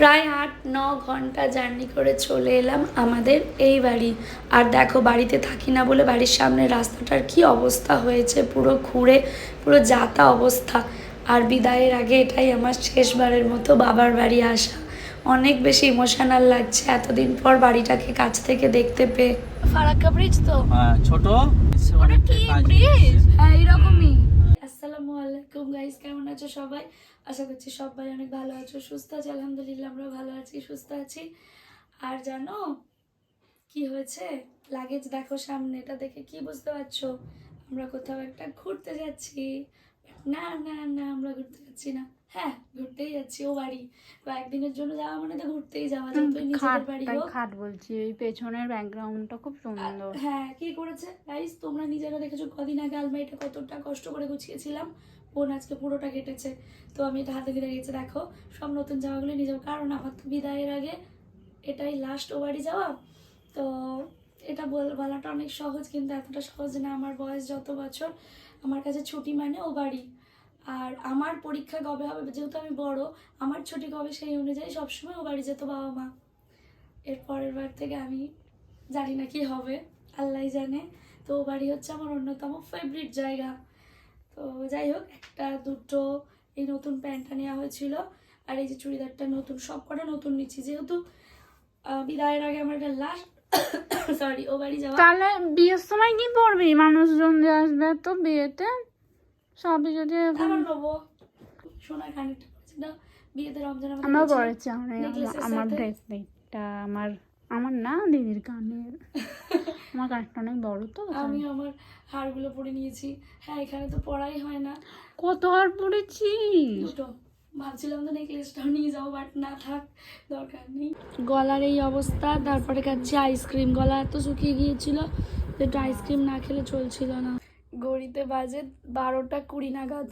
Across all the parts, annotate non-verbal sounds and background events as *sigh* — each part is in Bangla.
প্রায় আট ন ঘণ্টা জার্নি করে চলে এলাম আমাদের এই বাড়ি। আর দেখো বাড়িতে থাকি না বলে বাড়ির সামনে রাস্তাটার কি অবস্থা হয়েছে পুরো খুঁড়ে পুরো যাতা অবস্থা। আর বিদায়ের আগে এটাই আমার শেষবারের মতো বাবার বাড়ি আসা। অনেক বেশি ইমোশনাল লাগছে এতদিন পর বাড়িটাকে কাছ থেকে দেখতে পেয়ে। ফারাক্কা ব্রিজ তো? হ্যাঁ, ছোট হ্যাঁ এইরকমই। আলাইকুম গাইস কেমন আছো সবাই? আশা করছি সবাই অনেক ভালো আছো সুস্থ আছো আলহামদুলিল্লাহ আমরা ভালো আছি সুস্থ আছি। আর জানো কি হয়েছে? লাগেজ দেখো সামনে এটা দেখে কি বুঝতে পারছ? আমরা কোথাও একটা ঘুরতে যাচ্ছি। না না না আমরা ঘুরতে যাচ্ছি না। হ্যাঁ ঘুরতেই যাচ্ছি ও বাড়ি। কয়েকদিনের জন্য যাওয়া মানে তো ঘুরতেই যাওয়া যতই নিজেদের বাড়ি হোক। খাট বলছি ওই পেছনের ব্যাকগ্রাউন্ডটা খুব সুন্দর। হ্যাঁ কি করেছে? গাইস তোমরা নিজেরা দেখেছ কদিন আগে আলমারিটা কতটা কষ্ট করে গুছিয়েছিলাম। বোন আজকে পুরোটা কেটেছে। তো আমি এটা হাতে ধরে গেছে দেখো, সব নতুন জামাগুলো নিয়ে যাব। কারণ আমার তো বিদায়ের আগে এটাই লাস্ট ও বাড়ি যাওয়া তো এটা বল- বলাটা অনেক সহজ, কিন্তু এতটা সহজ না। আমার বয়স যত বছর, আমার কাছে ছুটি মানে ও বাড়ি আর আমার পরীক্ষা কবে হবে? যেহেতু আমি বড়, আমার ছুটি কবে সেই অনুযায়ী সবসময় ও বাড়ি যেত বাবা মা। এর পরের বার থেকে আমি জানি না কি হবে আল্লাহ জানে। তো ও বাড়ি হচ্ছে আমার অন্যতম ফেভারিট জায়গা। তো যাই হোক একটা দুটো এই নতুন প্যান্টটা নেওয়া হয়েছিল। আর এই যে চুড়িদারটা নতুন সব কটা নতুন নিচ্ছি। যেহেতু বিদায়ের আগে আমার একটা লাস্ট সরি *coughs* ও বাড়ি যাওয়া তাহলে বিয়ের সময় কি পড়বি মানুষজন যে আসবে তো বিয়েতে? সবই যদি আমার নেব। সোনার খানিকটা পড়েছি। না বিয়েতে রমজান আমরা necklace-এর আমার। ব্রেসলেটটা আমার আমার না দিদির কানের। আমার কানটা অনেক বড় তো আমি আমার হারগুলো পরে নিয়েছি। হ্যাঁ এখানে তো পড়াই হয় না। কত আর পড়েছি দুটো। ভাবছিলাম তো নেকলেসটাও নিয়ে যাব বাট না থাক দরকার নেই। গলার এই অবস্থা তারপরে খাচ্ছি আইসক্রিম। গলা এত শুকিয়ে গিয়েছিল যেটা আইসক্রিম না খেলে চলছিল না। ঘড়িতে বাজে বারোটা কুড়ি নাগাদ।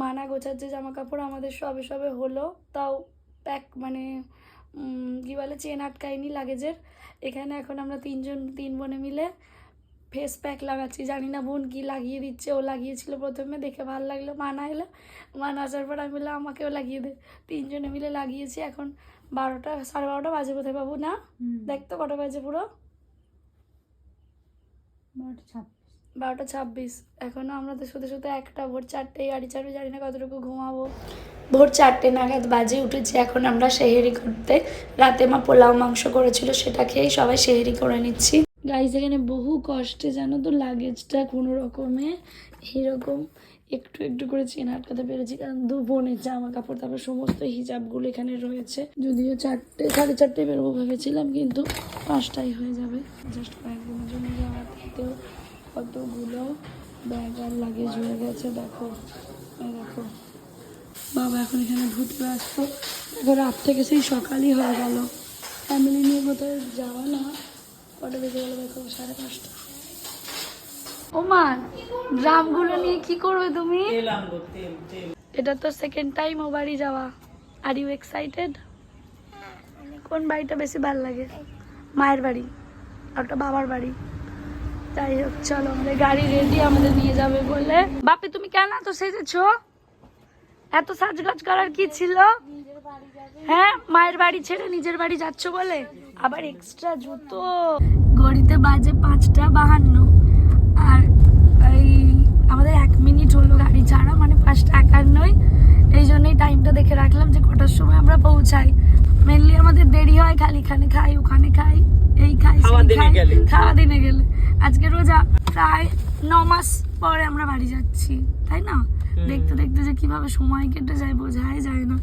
মানা গোছাচ্ছে জামা কাপড় আমাদের সবে সবে হলো তাও প্যাক মানে কি বলে চেন আটকায়নি লাগেজের এখানে এখন আমরা তিনজন তিন বোনে মিলে ফেস প্যাক লাগাচ্ছি। জানি না বোন কি লাগিয়ে দিচ্ছে ও লাগিয়েছিল প্রথমে দেখে ভালো লাগল মানা এলো। মানা আসার পর আমি বললাম আমাকেও লাগিয়ে দে। তিনজনে মিলে লাগিয়েছি এখন বারোটা সাড়ে বারোটা বাজে কোথায় পাবো না? দেখ তো কটা বাজে পুরো। বারোটা ছাব্বিশ। এখনও আমরা তো শুধু শুধু একটা, ভোর চারটে গাড়ি চারটে জানি না কতটুকু ঘুমাবো। ভোর চারটে নাগাদ বাজে উঠেছি, এখন আমরা সেহেরি করতে। রাতে মা পোলাও মাংস করেছিল, সেটা খেয়েই সবাই সেহেরি করে নিচ্ছি। গাড়ি এখানে বহু কষ্টে জানো তো লাগেজটা কোনো রকমে এইরকম একটু একটু করে চেন আটকাতে পেরেছি, কারণ দু বোনের জামা কাপড়, তারপর সমস্ত হিজাবগুলো এখানে রয়েছে। যদিও চারটে, সাড়ে চারটে বেরোবো ভেবেছিলাম, কিন্তু পাঁচটাই হয়ে যাবে। জাস্ট কয়েকদিনের জন্য যাওয়া কতগুলো ব্যাগ আর লাগেজ হয়ে গেছে দেখো। দেখো। বাবা এখন এখানে ঘুরতে ব্যস্ত। দেখো রাত থেকে সেই সকালই হয়ে গেল। ফ্যামিলি নিয়ে কোথাও যাওয়া না। কটা বেজে গেলো দেখো সাড়ে পাঁচটা। ও মা ড্রামগুলো নিয়ে কি করবে তুমি? এটা তো সেকেন্ড টাইম ও বাড়ি যাওয়া আর ইউ এক্সাইটেড কোন বাড়িটা বেশি ভালো লাগে? মায়ের বাড়ি আর ওটা বাবার বাড়ি? যাই হোক, চলো, আমাদের গাড়ি রেডি আমাদের নিয়ে যাবে বলে। বাপি, তুমি কেন এত সেজেছো? এত সাজগাজ করার কি ছিল? হ্যাঁ মায়ের বাড়ি ছেড়ে নিজের বাড়ি যাচ্ছ বলে? আবার এক্সট্রা জুতো। ঘড়িতে বাজে পাঁচটা বাহান্ন। আর এই আমাদের এক মিনিট হলো গাড়ি ছাড়া মানে পাঁচটা একান্নই। এই জন্যই টাইমটা দেখে রাখলাম যে কটার সময় আমরা পৌঁছাই। মেনলি আমাদের দেরি হয়, খালি খানে খাই, ওখানে খাই। এই খাই খাওয়া দিনে গেলে। খাওয়া দিনে গেলে। আজকে রোজা প্রায় ন মাস পরে আমরা বাড়ি যাচ্ছি তাই না? দেখতে দেখতে যে কীভাবে সময় কেটে যায় বোঝাই যায় না।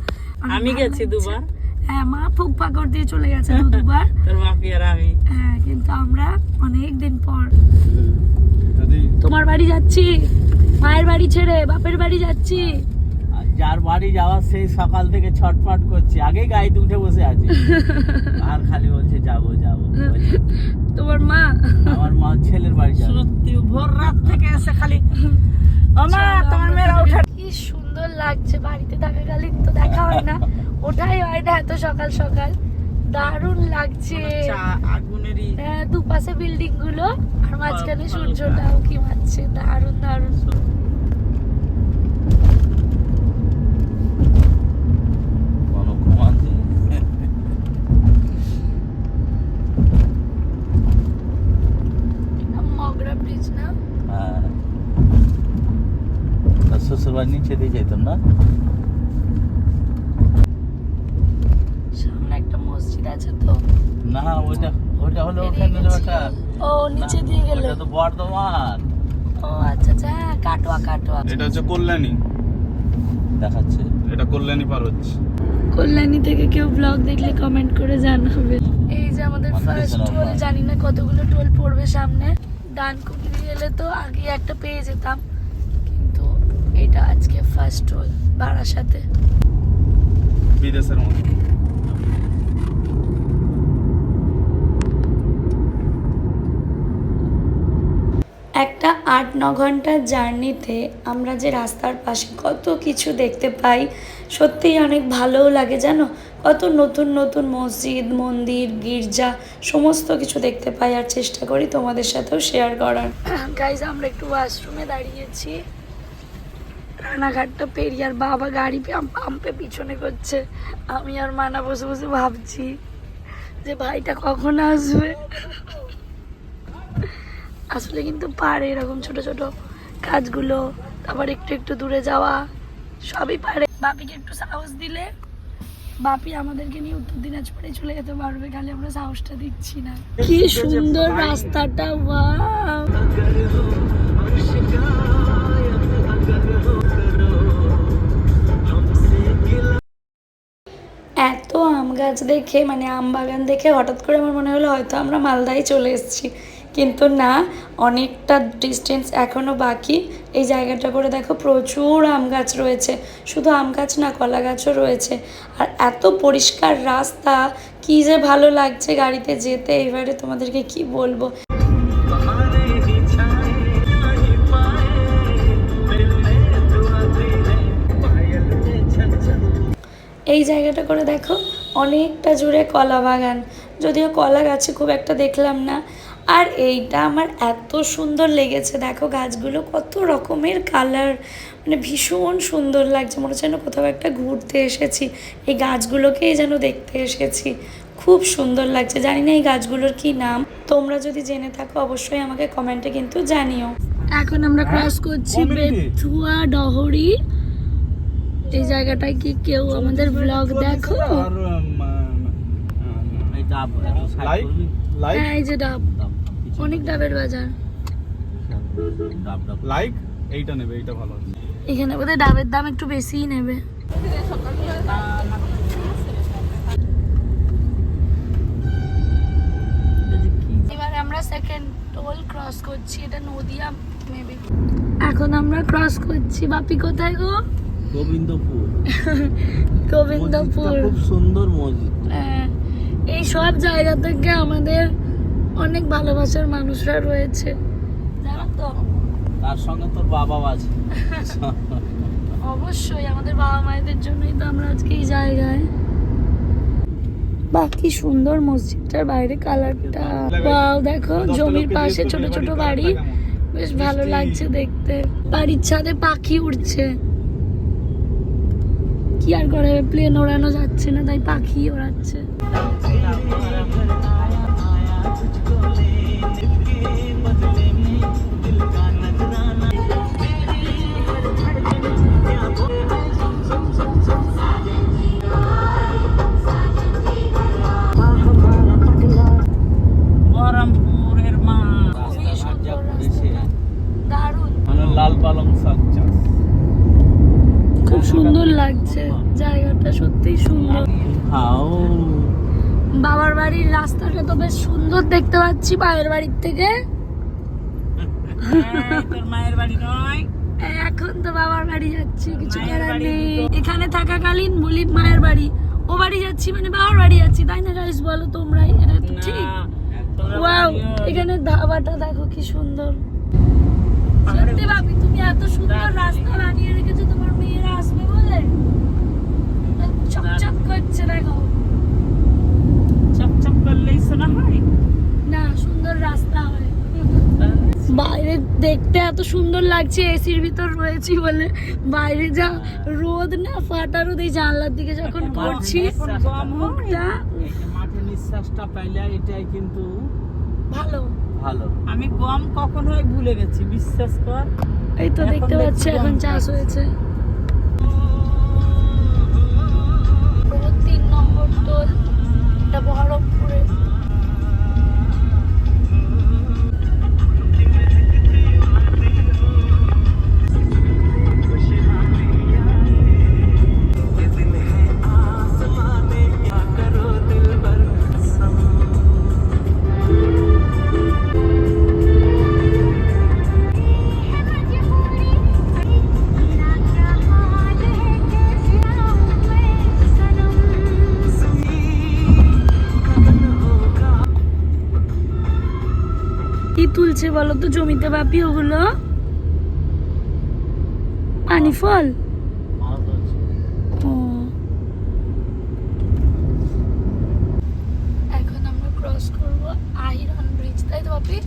আমি গেছি দুবার। হ্যাঁ মা ফুক পাকড় দিয়ে চলে গেছে দুবার। *laughs* তোর বাপি আর আমি। হ্যাঁ কিন্তু আমরা অনেক দিন পর। তোমার বাড়ি যাচ্ছি মায়ের বাড়ি ছেড়ে বাপের বাড়ি যাচ্ছি। যার বাড়ি যাওয়ার সেই সকাল থেকে ছটফট করছি। আগে গাড়িতে উঠে বসে আছে। *laughs* আর খালি বলছে যাব যাব। তোমার মা? আমার মা ছেলের বাড়ি যাবে। সত্যি ভোর রাত থেকে এসে খালি আমার তোমার মেয়েরা উঠে কি সুন্দর লাগছে বাড়িতে থাকাকালীন তো দেখা হয় না। ওঠাই হয় না এত সকাল সকাল। দারুণ লাগছে। আগুনেরই হ্যাঁ, দুপাশে বিল্ডিংগুলো আর মাঝখানে সূর্যটাও কি মারছে দারুণ দারুণ কোনো ঘুমাতে বাড়ি নিচে দিয়ে যেতাম না সামনে একটা মসজিদ আছে তো। না ওইটা ওইটা হলো ওখানে ওটা ও নিচে দিয়ে গেলে। ওটা তো বর্ধমান। ও আচ্ছা আচ্ছা হ্যাঁ কাটোয়া কাটোয়া। এটা হচ্ছে কল্যাণী। দেখাচ্ছে। এটা কল্যাণী পার হচ্ছে কল্যাণী থেকে কেউ ব্লগ দেখলে কমেন্ট করে জানাবে। এই যে আমাদের ফার্স্ট টোল জানি না কতগুলো টোল পড়বে সামনে। ডান কুকি গেলে তো আগে একটা পেয়ে যেতাম। এটা আজকে ফার্স্ট ভাড়ার সাথে। বিদেশের মতো। একটা আট ন ঘণ্টার জার্নিতে আমরা যে রাস্তার পাশে কত কিছু দেখতে পাই সত্যিই অনেক ভালোও লাগে জানো? কত নতুন নতুন মসজিদ মন্দির গির্জা সমস্ত কিছু দেখতে পাই আর চেষ্টা করি তোমাদের সাথেও শেয়ার করার। গাইজ আমরা একটু ওয়াশরুমে দাঁড়িয়েছি। রানাঘাটটা পেরিয়ে আর বাবা গাড়ি পাম্প- পিছনে করছে। আমি আর মানা বসে বসে ভাবছি যে ভাইটা কখন আসবে? আসলে কিন্তু পারে এরকম ছোট ছোট কাজগুলো। তারপর একটু একটু দূরে যাওয়া সবই পারে। বাপিকে একটু সাহস দিলে বাপি আমাদেরকে নিয়ে উত্তর দিনাজপুরে চলে যেতে পারবে খালি আমরা সাহসটা দিচ্ছি না। কি সুন্দর রাস্তাটা ওয়াও। গাছ দেখে মানে আম বাগান দেখে হঠাৎ করে আমার মনে হলো, হয়তো আমরা মালদায় চলে এসেছি। কিন্তু না, অনেকটা ডিস্টেন্স এখনও বাকি। এই জায়গাটা করে দেখো প্রচুর আম গাছ রয়েছে। শুধু আম গাছ না, কলা গাছও রয়েছে। আর এত পরিষ্কার রাস্তা, কি যে ভালো লাগছে গাড়িতে যেতে। এবারে তোমাদেরকে কি বলব? এই জায়গাটা করে দেখো অনেকটা জুড়ে কলা বাগান। যদিও কলা গাছে খুব একটা দেখলাম না। আর এইটা আমার এত সুন্দর লেগেছে দেখো গাছগুলো কত রকমের কালার মানে ভীষণ সুন্দর লাগছে মনে হচ্ছে যেন কোথাও একটা ঘুরতে এসেছি। এই গাছগুলোকেই যেন দেখতে এসেছি। খুব সুন্দর লাগছে জানি না এই গাছগুলোর কি নাম। তোমরা যদি জেনে থাকো অবশ্যই আমাকে কমেন্টে কিন্তু জানিও। এখন আমরা ক্রস করছি বেথুয়া ডহরি এই জায়গাটায় কি কেউ আমাদের ব্লগ দেখো? হ্যাঁ এই যে ডাব। অনেক ডাবের বাজার। লাইক এইটা নেবে এইটা ভালো এখানে বোধহয় ডাবের দাম একটু বেশিই নেবে। এবার আমরা সেকেন্ড টোল ক্রস করছি এটা নদিয়া মেবি এখন আমরা ক্রস করছি বাপি কোথায় গো? গোবিন্দপুর। *laughs* গোবিন্দপুর। খুব সুন্দর মসজিদ। হ্যাঁ, এই সব জায়গা থেকে আমাদের অনেক ভালোবাসার মানুষরা রয়েছে। জানো তো? তার সঙ্গে তোর বাবাও আছে। *laughs* অবশ্যই আমাদের বাবা মায়েদের জন্যই তো আমরা আজকে এই জায়গায়। বাহ কি সুন্দর মসজিদটার বাইরে কালারটা। বাও দেখো জমির পাশে ছোট ছোট বাড়ি। বেশ ভালো লাগছে দেখতে। বাড়ির ছাদে পাখি উড়ছে। কি আর করে? প্লেন ওড়ানো যাচ্ছে না তাই পাখি ওড়াচ্ছে। মানে লাল পালং শাক চাষ। খুব সুন্দর লাগছে। জায়গাটা সত্যিই সুন্দর। বাবার বাড়ির রাস্তাটা তো বেশ সুন্দর দেখতে পাচ্ছি মায়ের বাড়ির থেকে। মায়ের বাড়ি নয়। এখন তো বাবার বাড়ি যাচ্ছি কিছু করার নেই। এখানে থাকাকালীন বলি মায়ের বাড়ি। ও বাড়ি যাচ্ছি মানে বাবার বাড়ি যাচ্ছি তাই না গাইস বলো তোমরাই এটা তো ঠিক। ওয়াও এখানে ধাবাটা দেখো কি সুন্দর। সত্যি ভাবি তুমি এত সুন্দর রাস্তা বানিয়ে রেখেছো তোমার মেয়েরা আসবে বলে? চকচক করছে দেখো। চপচপ করলেই শোনা হয়? না সুন্দর রাস্তা হয়। বাইরে দেখতে এত সুন্দর লাগছে এসির ভিতর রয়েছি বলে। বাইরে যা রোদ না ফাটা রোদ এই জানলার দিকে যখন করছি মুখটা এই মাঠে নিঃশ্বাসটা পাইলে এটাই কিন্তু ভালো। ভালো। আমি গম কখনোই ভুলে গেছি বিশ্বাস কর। এই তো দেখতে পাচ্ছি এখন চাষ। হয়েছে। তিন নম্বর টোল এটা বহরমপুরে। তুলছে বলো তো জমিতে বাপি ওগুলো? পানি ফল মাছ ধরছে। ও এখন আমরা ক্রস করব আইরন ব্রিজ তাই তো বাপি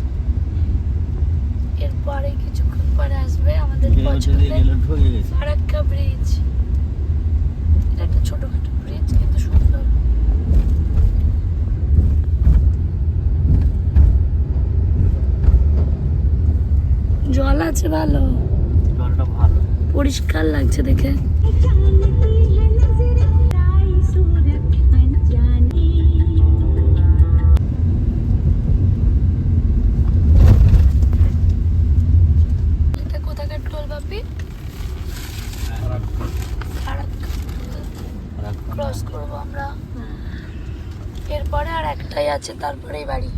এরপরে কিছুক্ষণ পরে আসবে আমাদের গেলো চলে পছন্দের গেলো ঢুকে গেছে ফারাক্কা ব্রিজ এটা একটা ছোটখাটো ব্রিজ কিন্তু সুন্দর জল আছে ভালো ভালো। পরিষ্কার লাগছে দেখে। ক্রস করব আমরা। এরপরে আর একটাই আছে তারপরেই বাড়ি।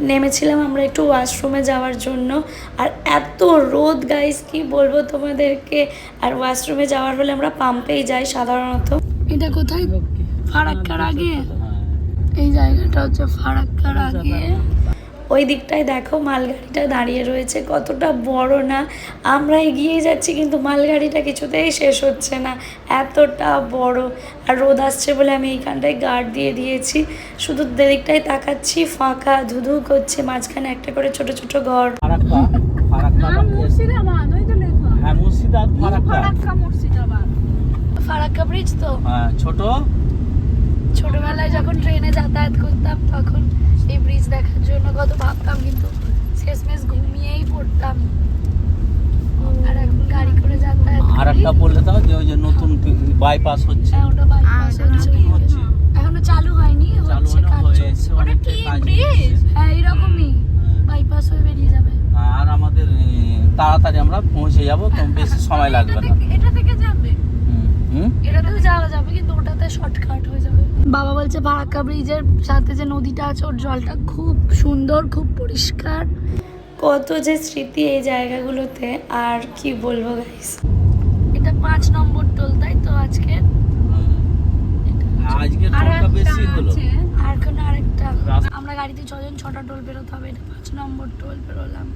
নেমেছিলাম আমরা একটু ওয়াশরুমে যাওয়ার জন্য। আর এত রোদ গাইস কি বলব তোমাদেরকে? আর ওয়াশরুমে যাওয়ার হলে আমরা পাম্পেই যাই সাধারণত। এটা কোথায়? ফারাক্কার আগে? হ্যাঁ। এই জায়গাটা হচ্ছে ফারাক্কার আগে। ওই দিকটায় দেখো মালগাড়িটা দাঁড়িয়ে রয়েছে। কতটা বড় না? আমরা এগিয়ে যাচ্ছি কিন্তু মালগাড়িটা কিছুতেই শেষ হচ্ছে না। এতটা বড়। আর রোদ আসছে বলে আমি এইখানটায় গার্ড দিয়ে দিয়েছি। শুধু দিকটায় তাকাচ্ছি ফাঁকা ধুধু করছে মাঝখানে একটা করে ছোট ছোট ঘর। ফারাক্কা ফারাক্কা মুর্শিদাবাদ ওই তো লেখা। হ্যাঁ মুর্শিদাবাদ ফারাক্কা। ফারাক্কা মুর্শিদাবাদ। ফারাক্কা ব্রিজ তো? হ্যাঁ ছোট। ছোটবেলায় যখন ট্রেনে যাতায়াত করতাম তখন এই ব্রিজ দেখার জন্য কত ভাবতাম কিন্তু শেষমেশ ঘুমিয়েই পড়তাম। আর এখন গাড়ি করে যাতায়াত আর করি একটা বললে তাও যে ওই যে নতুন বাইপাস হচ্ছে। হ্যাঁ, ওটা আর হচ্ছে। এখনও চালু হয়নি হচ্ছে কাজ চলছে। কি হ্যাঁ এইরকমই বাইপাস হয়ে বেরিয়ে যাবে। আর আমাদের তাড়াতাড়ি আমরা পৌঁছে যাব তো বেশি সময় *laughs* লাগবে না। এটা থেকে যাবে। হুম, হুম? এটাতেও যাওয়া যাবে কিন্তু ওটাতে শর্টকাট হয়ে যাবে। বাবা বলছে ফারাক্কা ব্রিজের সাথে যে নদীটা আছে ওর জলটা খুব সুন্দর খুব পরিষ্কার। কত যে স্মৃতি এই জায়গাগুলোতে আর কি বলব গাইস এটা পাঁচ নম্বর টোল তাই তো আজকে? আজকে আর টোলটা বেশি একটা হলো আর কোনো আরেকটা। আমরা গাড়িতে ছজন ছটা টোল বেরোতে হবে এটা পাঁচ নম্বর টোল বেরোলাম।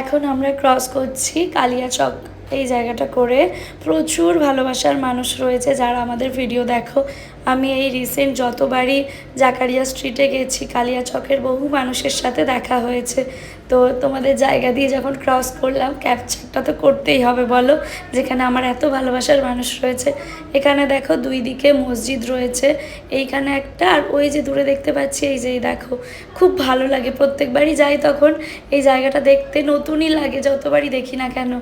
এখন আমরা ক্রস করছি কালিয়াচক এই জায়গাটা করে। প্রচুর ভালোবাসার মানুষ রয়েছে যারা আমাদের ভিডিও দেখো। আমি এই রিসেন্ট যতবারই জাকারিয়া স্ট্রিটে গেছি কালিয়াচকের বহু মানুষের সাথে দেখা হয়েছে। তো তোমাদের জায়গা দিয়ে যখন ক্রস করলাম ক্যাপচারটা তো করতেই হবে বলো, যেখানে আমার এত ভালোবাসার মানুষ রয়েছে। এখানে দেখো দুই দিকে মসজিদ রয়েছে, এইখানে একটা আর ওই যে দূরে দেখতে পাচ্ছি, এই যে দেখো, খুব ভালো লাগে। প্রত্যেকবারই যাই তখন এই জায়গাটা দেখতে নতুনই লাগে, যতবারই দেখি না কেন।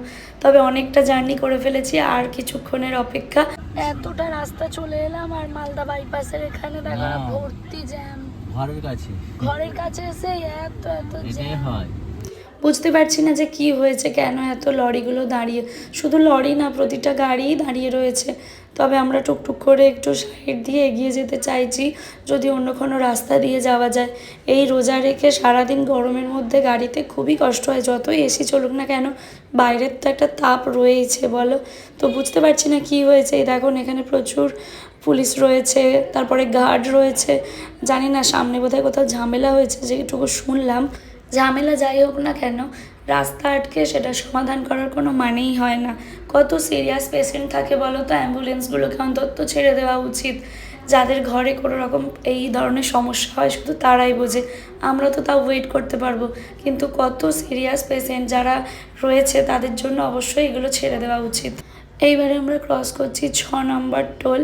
তবে অনেকটা জার্নি করে ফেলেছি, আর কিছুক্ষণের অপেক্ষা। এতটা রাস্তা চলে এলাম আর মালদা বাইপাসের এখানে দেখো। ভর্তি জ্যাম। ঘরের কাছে। ঘরের কাছে এসে এত এত জ্যাম। হয়। বুঝতে পারছি না যে কি হয়েছে, কেন এত লরিগুলো দাঁড়িয়ে, শুধু লরি না, প্রতিটা গাড়িই দাঁড়িয়ে রয়েছে। তবে আমরা টুকটুক করে একটু সাইড দিয়ে এগিয়ে যেতে চাইছি, যদি অন্য কোনো রাস্তা দিয়ে যাওয়া যায়। এই রোজা রেখে সারাদিন গরমের মধ্যে গাড়িতে খুবই কষ্ট হয়, যতই এসি চলুক না কেন, বাইরের তো একটা তাপ রয়েইছে, বলো। তো বুঝতে পারছি না কি হয়েছে, এই দেখুন এখানে প্রচুর পুলিশ রয়েছে, তারপরে গার্ড রয়েছে। জানি না সামনে বোধহয় কোথাও ঝামেলা হয়েছে, যেটুকু শুনলাম। ঝামেলা যাই হোক না কেন, রাস্তা আটকে সেটা সমাধান করার কোনো মানেই হয় না। কত সিরিয়াস পেশেন্ট থাকে বলো তো অ্যাম্বুলেন্সগুলোকে অন্তত ছেড়ে দেওয়া উচিত। যাদের ঘরে কোনো রকম এই ধরনের সমস্যা হয়, শুধু তারাই বোঝে। আমরা তো তাও ওয়েট করতে পারব। কিন্তু কত সিরিয়াস পেশেন্ট যারা রয়েছে, তাদের জন্য অবশ্যই এগুলো ছেড়ে দেওয়া উচিত। এইবারে আমরা ক্রস করছি ছ নম্বর টোল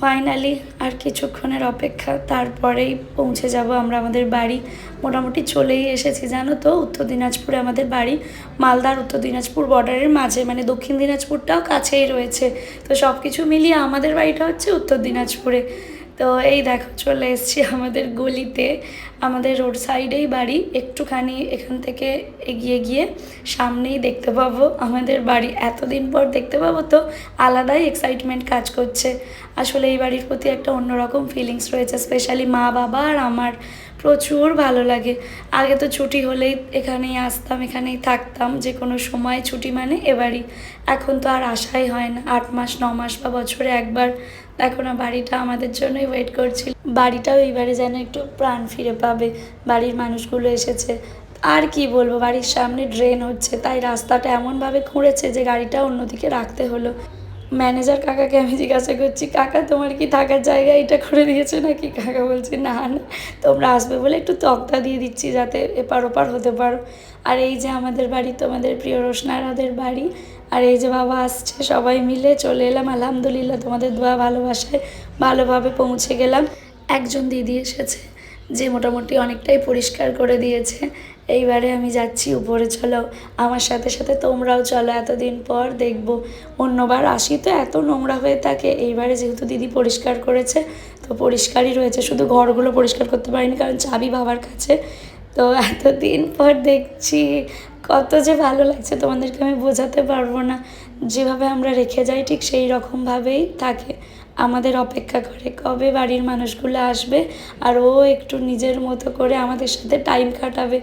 ফাইনালি আর কিছুক্ষণের অপেক্ষা, তারপরেই পৌঁছে যাব আমরা আমাদের বাড়ি। মোটামুটি চলেই এসেছি, জানো তো? উত্তর দিনাজপুরে আমাদের বাড়ি। মালদার উত্তর দিনাজপুর বর্ডারের মাঝে মানে দক্ষিণ দিনাজপুরটাও কাছেই রয়েছে। তো সব কিছু মিলিয়ে আমাদের বাড়িটা হচ্ছে উত্তর দিনাজপুরে। তো এই দেখো, চলে এসছি আমাদের গলিতে। আমাদের রোড সাইডেই বাড়ি, একটুখানি এখান থেকে এগিয়ে গিয়ে সামনেই দেখতে পাবো আমাদের বাড়ি। এতদিন পর দেখতে পাবো তো আলাদাই এক্সাইটমেন্ট কাজ করছে। আসলে এই বাড়ির প্রতি একটা অন্যরকম ফিলিংস রয়েছে স্পেশালি মা বাবা আর আমার। প্রচুর ভালো লাগে। আগে তো ছুটি হলেই এখানেই আসতাম, এখানেই থাকতাম, যে কোনো সময় ছুটি মানে এবারই। এখন তো আর আশাই হয় না। আট মাস, ন মাস বা বছরে একবার। দেখো না, বাড়িটা আমাদের জন্যই ওয়েট করছিল। বাড়িটাও এইবারে যেন একটু প্রাণ ফিরে পাবে। বাড়ির মানুষগুলো এসেছে। আর কি বলব, বাড়ির সামনে ড্রেন হচ্ছে। তাই রাস্তাটা এমনভাবে খুঁড়েছে যে গাড়িটা অন্যদিকে রাখতে হলো। ম্যানেজার কাকাকে আমি জিজ্ঞাসা করছি, কাকা, তোমার কি থাকার জায়গা এটা করে দিয়েছে নাকি? কাকা বলছে, না না, তোমরা আসবে বলে একটু তক্তা দিয়ে দিচ্ছি যাতে এপার ওপার হতে পারো। আর এই যে আমাদের বাড়ি, তোমাদের প্রিয় রোশনারাদের বাড়ি, আর এই যে বাবা আসছে, সবাই মিলে চলে এলাম। আলহামদুলিল্লাহ, তোমাদের দোয়া ভালোবাসায় ভালোভাবে পৌঁছে গেলাম। একজন দিদি এসেছে, যে মোটামুটি অনেকটাই পরিষ্কার করে দিয়েছে। এইবারে আমি যাচ্ছি, উপরে চলো। আমার সাথে সাথে তোমরাও চলো, এতদিন পর দেখব। অন্যবার আসি তো এত নোংরা হয়ে থাকে। এইবারে যেহেতু দিদি পরিষ্কার করেছে, তো পরিষ্কারই রয়েছে। শুধু ঘরগুলো পরিষ্কার করতে পারিনি, কারণ চাবি বাবার কাছে। তো এতদিন পর দেখছি, কত যে ভালো লাগছে, তোমাদেরকে আমি বোঝাতে পারব না। যেভাবে আমরা রেখে যাই, ঠিক সেই রকমভাবেই থাকে। আমাদের অপেক্ষা করে কবে বাড়ির মানুষগুলো আসবে আর ও একটু নিজের মতো করে আমাদের সাথে টাইম কাটাবে।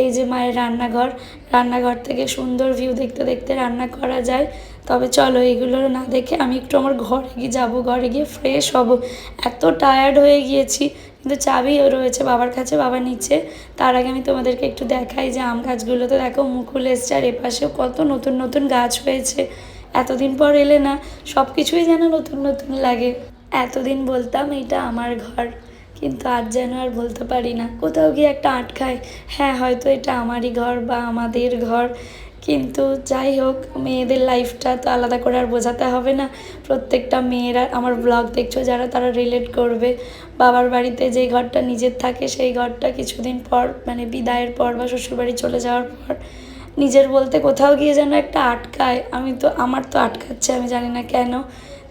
এই যে মায়ের রান্নাঘর রান্নাঘর থেকে সুন্দর ভিউ দেখতে দেখতে রান্না করা যায়। তবে চলো এগুলো না দেখে আমি একটু আমার ঘরে গিয়ে যাব, ঘরে গিয়ে ফ্রেশ হব। এত টায়ার্ড হয়ে গিয়েছি, কিন্তু চাবিও রয়েছে বাবার কাছে, বাবা নিচে তার আগে আমি তোমাদেরকে একটু দেখাই যে আম গাছগুলোতে দেখো মুকুল এসছে আর এপাশেও কত নতুন নতুন গাছ হয়েছে। এতদিন পর এলে না সব কিছুই যেন নতুন নতুন লাগে। এতদিন বলতাম এটা আমার ঘর, কিন্তু আজ যেন আর বলতে পারি না। কোথাও গিয়ে একটা আটকায় হ্যাঁ হয়তো এটা আমারই ঘর বা আমাদের ঘর। কিন্তু যাই হোক, মেয়েদের লাইফটা তো আলাদা করে আর বোঝাতে হবে না। প্রত্যেকটা মেয়েরা আমার ব্লগ দেখছ যারা, তারা রিলেট করবে। বাবার বাড়িতে যেই ঘরটা নিজের থাকে, সেই ঘরটা কিছুদিন পর মানে বিদায়ের পর বা শ্বশুরবাড়ি চলে যাওয়ার পর নিজের বলতে কোথাও গিয়ে যেন একটা আটকায়। আমি তো, আমার তো আটকাচ্ছে, আমি জানি না কেন।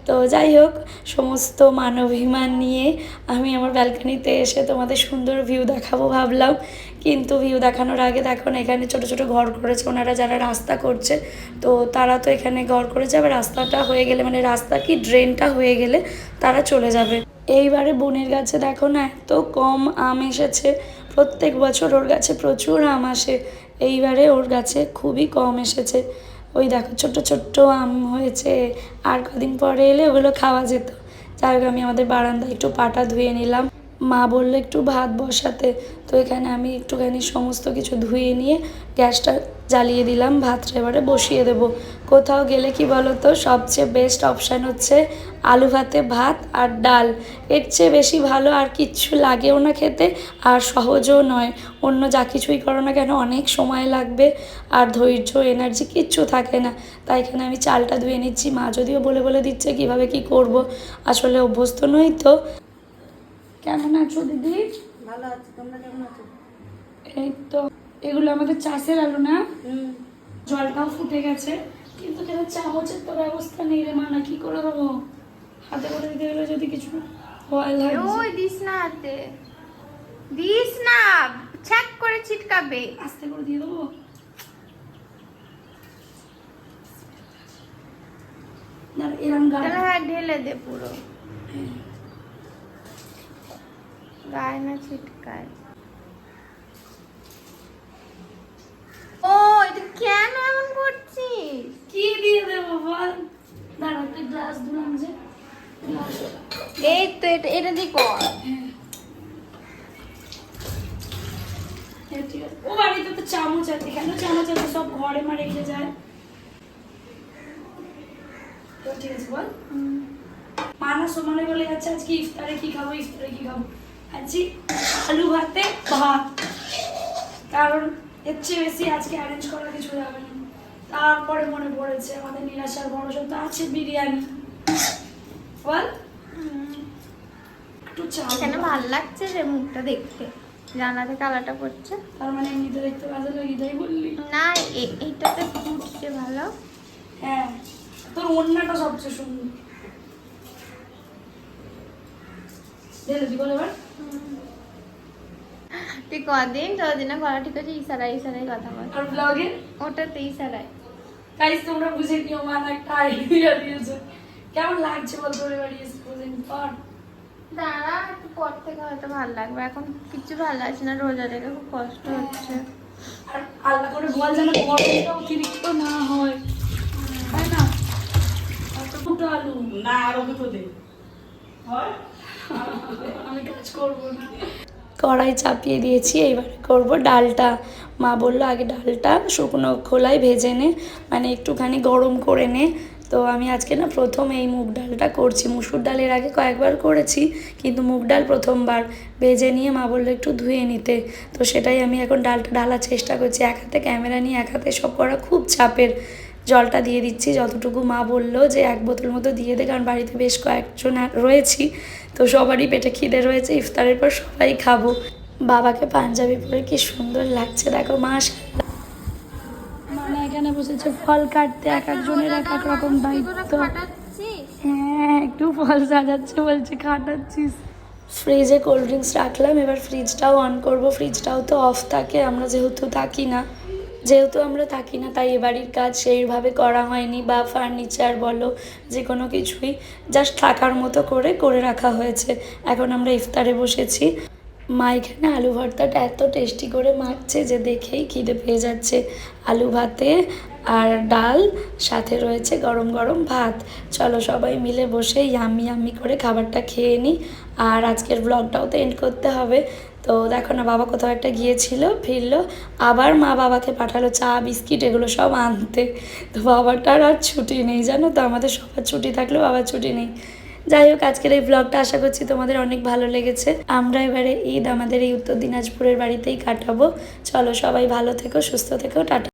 তো যাই হোক, সমস্ত মানবিমান নিয়ে আমি আমার ব্যালকনিতে এসে তোমাদের সুন্দর ভিউ দেখাবো ভাবলাম। কিন্তু ভিউ দেখানোর আগে দেখো না, এখানে ছোট ছোট ঘর করেছে ওনারা যারা রাস্তা করছে। তো তারা তো এখানে ঘর করে যাবে রাস্তাটা হয়ে গেলে মানে রাস্তা কি ড্রেনটা হয়ে গেলে তারা চলে যাবে। এইবারে বোনের গাছে দেখো না, এত কম আম এসেছে। প্রত্যেক বছর ওর গাছে প্রচুর আম আসে। এইবারে ওর গাছে খুবই কম এসেছে। ওই দেখো, ছোট্ট ছোট্ট আম হয়েছে। আর কদিন পরে এলে ওগুলো খাওয়া যেত। হোক, আমি আমাদের বারান্দায় একটু পাটা ধুয়ে নিলাম। মা বলল, একটু ভাত বসাতে। তো এখানে আমি একটুখানি সমস্ত কিছু ধুয়ে নিয়ে গ্যাসটা জ্বালিয়ে দিলাম, ভাতটা এবারে বসিয়ে দেবো। কোথাও গেলে কি বলো তো সবচেয়ে বেস্ট অপশান হচ্ছে আলু ভাতে ভাত আর ডাল। এর চেয়ে বেশি ভালো আর কিচ্ছু লাগেও না খেতে আর সহজও নয়। অন্য যা কিছুই করো না কেন, অনেক সময় লাগবে আর ধৈর্য এনার্জি কিচ্ছু থাকে না। তাই এখানে আমি চালটা ধুয়ে নিচ্ছি। মা যদিও বলে বলে দিচ্ছে কীভাবে কি করব, আসলে অভ্যস্ত নই তো। কেমন আছো দিদি? ভালো আছে তোমরা কেমন আছো? এই তো এগুলো আমাদের চাষের আলু না? জলটাও ফুটে গেছে কিন্তু কেন চামচের তো ব্যবস্থা নেই রে মানা কি করে দেবো হাতে করে দিতে গেলে যদি কিছু অয়েল হয়। ওই দিস না হাতে। দিস না ছ্যাক করে ছিটকাবে। আস্তে করে দিয়ে দেবো? এরম হ্যাঁ ঢেলে দে পুরো। গায়ে না ছিটকায়? ও এটা কেন এমন করছিস? কি দিয়ে দেবো বল? দাঁড়া একটা গ্লাস দিলাম যে। এই তো এটা এটা দিয়ে কর। ও বাড়িতে তো চামচ আছে। কেন চামচ আছে? সব ঘরে মারে রেখে যায়। তো ঠিক আছে বল। মানা সমানে বলে যাচ্ছে আজকে ইফতারে কি খাব? ইফতারে কি খাব? আজকে আলু ভাতে ভাত। কারণ এর চেয়ে বেশি আজকে অ্যারেঞ্জ করা কিছু যাবে না। তারপরে মনে পড়েছে আমাদের নিরাশার বড় তো আছে বিরিয়ানি। বল। একটু চা এখানে ভালো লাগছে রে মুখটা দেখতে। জানাতে কালারটা পড়ছে। তার মানে এমনিতে দেখতে ভালো লাগে তাই বললি। না এইটাতে ফুটছে ভালো। হ্যাঁ তোর অন্যটা সবচেয়ে সুন্দর। ঢেলে দি বলে এবার। তুই কদিন যতদিন গলা ঠিক আছে ইশারায় ইশারায় কথা বল। আর ব্লগে ওটাতে ইশারায়। গাইস তোমরা বুঝে নিও মান একটা আইডিয়া দিয়েছে। কেমন লাগছে বল তোর বাড়ি এসে পর? দাঁড়া একটু পর থেকে হয়তো ভালো লাগবে। এখন কিছু ভালো লাগছে না রোজা থেকে খুব কষ্ট হচ্ছে। আর আল্লাহ করে বল যেন গরমটা অতিরিক্ত না হয়। তাই না? অত দুটো আলু। না আরও দুটো দে। আমি কাজ করব না। কড়াই চাপিয়ে দিয়েছি, এইবারে করব ডালটা। মা বলল, আগে ডালটা শুকনো খোলায় ভেজে নে মানে একটুখানি গরম করে নে। তো আমি আজকে না প্রথম এই মুগ ডালটা করছি। মুসুর ডালের আগে কয়েকবার করেছি, কিন্তু মুগ ডাল প্রথমবার। ভেজে নিয়ে মা বলল, একটু ধুয়ে নিতে। তো সেটাই আমি এখন ডালটা, ঢালার চেষ্টা করছি। এক হাতে ক্যামেরা নিয়ে, এক হাতে সব করা খুব চাপের। জলটা দিয়ে দিচ্ছি। যতটুকু মা বলল যে এক বোতল মতো দিয়ে দে কারণ বাড়িতে বেশ কয়েকজন রয়েছি। তো সবারই পেটে খিদে রয়েছে ইফতারের পর সবাই খাব। বাবাকে পাঞ্জাবি পরে কি সুন্দর লাগছে দেখো মাস মানে এখানে বসেছে ফল কাটতে এক একজনের এক এক রকম দায়িত্ব। হ্যাঁ একটু ফল সাজাচ্ছে বলছে খাটাচ্ছিস ফ্রিজে কোল্ড ড্রিঙ্কস রাখলাম এবার ফ্রিজটাও অন করব। ফ্রিজটাও তো অফ থাকে আমরা যেহেতু থাকি না। যেহেতু আমরা থাকি না, তাই এ বাড়ির কাজ সেইভাবে করা হয়নি বা ফার্নিচার বলো যে কোনো কিছুই জাস্ট থাকার মতো করে করে রাখা হয়েছে। এখন আমরা ইফতারে বসেছি। মা এখানে আলু ভর্তাটা এত টেস্টি করে মাখছে যে দেখেই খিদে পেয়ে যাচ্ছে। আলু ভাতে আর ডাল, সাথে রয়েছে গরম গরম ভাত। চলো সবাই মিলে বসে ইয়ামি ইয়ামি করে খাবারটা খেয়ে নিই আর আজকের ব্লগটাও তো এন্ড করতে হবে। তো দেখো না, বাবা কোথাও একটা গিয়েছিল, ফিরলো, আবার মা বাবাকে পাঠালো, চা, বিস্কিট, এগুলো সব আনতে। তো বাবাটার আর ছুটি নেই, জানো তো, আমাদের সবার ছুটি থাকলেও বাবার ছুটি নেই। যাই হোক, আজকের এই ব্লগটা আশা করছি তোমাদের অনেক ভালো লেগেছে। আমরা এবারে ঈদ, আমাদের এই উত্তর দিনাজপুরের বাড়িতেই কাটাবো। চলো সবাই ভালো থেকো, সুস্থ থেকো, টাটা।